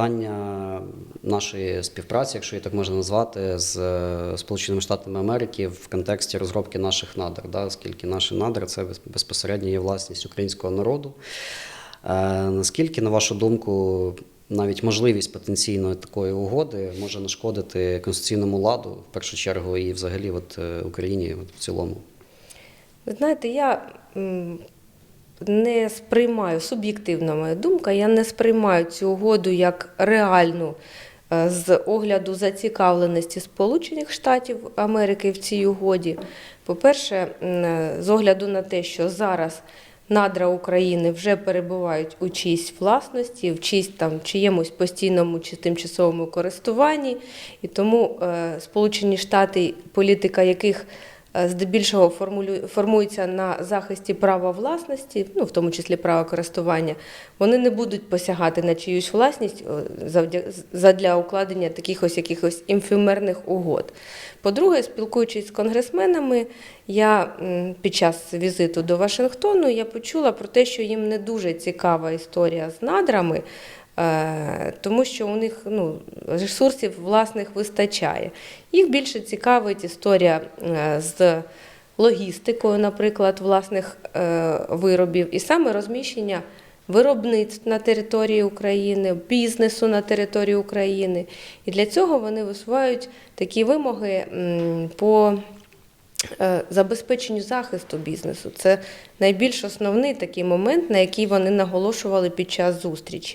питання нашої співпраці, якщо її так можна назвати, з е, Сполученими Штатами Америки в контексті розробки наших надр, да, оскільки наші надри це без- безпосередньо є власність українського народу. Е, Наскільки, на вашу думку, навіть можливість потенційної такої угоди може нашкодити конституційному ладу, в першу чергу, і взагалі от, е, Україні от, в цілому? Ви знаєте, я не сприймаю, суб'єктивна моя думка, я не сприймаю цю угоду як реальну е, з огляду зацікавленості Сполучених Штатів Америки в цій угоді. По-перше, з огляду на те, що зараз надра України вже перебувають у чиїсь власності, в чиїсь там чиємусь постійному чи тимчасовому користуванні, і тому е, Сполучені Штати, політика яких е, здебільшого формулю- формується на захисті права власності, ну в тому числі права користування, вони не будуть посягати на чиюсь власність о, задля укладення таких ось якихось імфемерних угод. По-друге, спілкуючись з конгресменами, я під час візиту до Вашингтону я почула про те, що їм не дуже цікава історія з надрами. Е, Тому що у них ну, ресурсів власних вистачає. Їх більше цікавить історія е, з логістикою, наприклад, власних е, виробів, і саме розміщення виробництв на території України, бізнесу на території України. І для цього вони висувають такі вимоги по забезпеченню захисту бізнесу. Це найбільш основний такий момент, на який вони наголошували під час зустрічі.